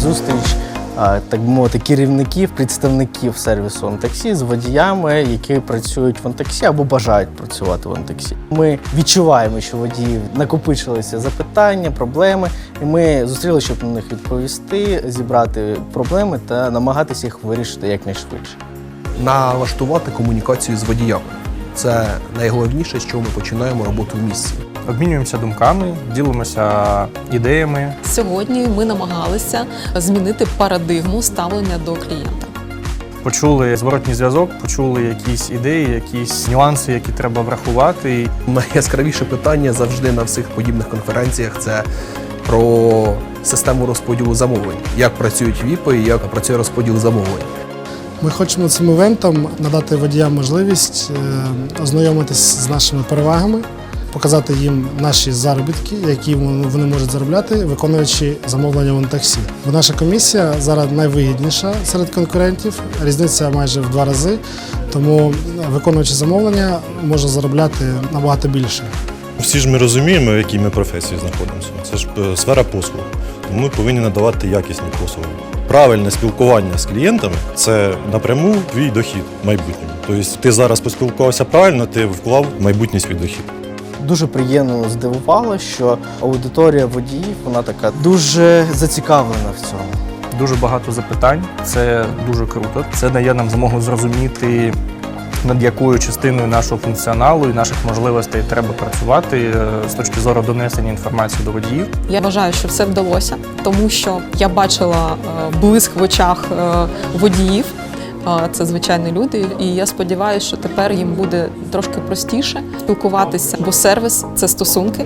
зустріч, так мовити, керівників, представників сервісу «Онтаксі» з водіями, які працюють в «Онтаксі» або бажають працювати в «Онтаксі». Ми відчуваємо, що водіїв накопичилися запитання, проблеми, і ми зустріли, щоб на них відповісти, зібрати проблеми та намагатися їх вирішити якнайшвидше. налаштувати комунікацію з водіями. Це найголовніше, з чого ми починаємо роботу в місці. Обмінюємося думками, ділимося ідеями. Сьогодні ми намагалися змінити парадигму ставлення до клієнта. Почули зворотній зв'язок, почули якісь ідеї, якісь нюанси, які треба врахувати. Найяскравіше питання завжди на всіх подібних конференціях це про систему розподілу замовлень. Як працюють ВІПи і як працює розподіл замовлень. Ми хочемо цим івентом надати водіям можливість е, ознайомитись з нашими перевагами, показати їм наші заробітки, які вони можуть заробляти, виконуючи замовлення в таксі. Бо наша комісія зараз найвигідніша серед конкурентів, різниця майже в два рази. Тому е, виконуючи замовлення, можна заробляти набагато більше. Всі ж ми розуміємо, в якій ми професії знаходимося. Це ж е, сфера послуг. Тому ми повинні надавати якісні послуги. Правильне спілкування з клієнтами це напряму твій дохід в майбутньому. Тобто ти зараз поспілкувався правильно, ти вклав в майбутній свій дохід. Дуже приємно здивувало, що аудиторія водіїв вона така дуже зацікавлена в цьому. Дуже багато запитань. Це дуже круто. Це дає нам змогу зрозуміти, над якою частиною нашого функціоналу і наших можливостей треба працювати е, з точки зору донесення інформації до водіїв. Я вважаю, що все вдалося, тому що я бачила е, блиск в очах е, водіїв. Це звичайні люди, і я сподіваюся, що тепер їм буде трошки простіше спілкуватися, бо сервіс це стосунки.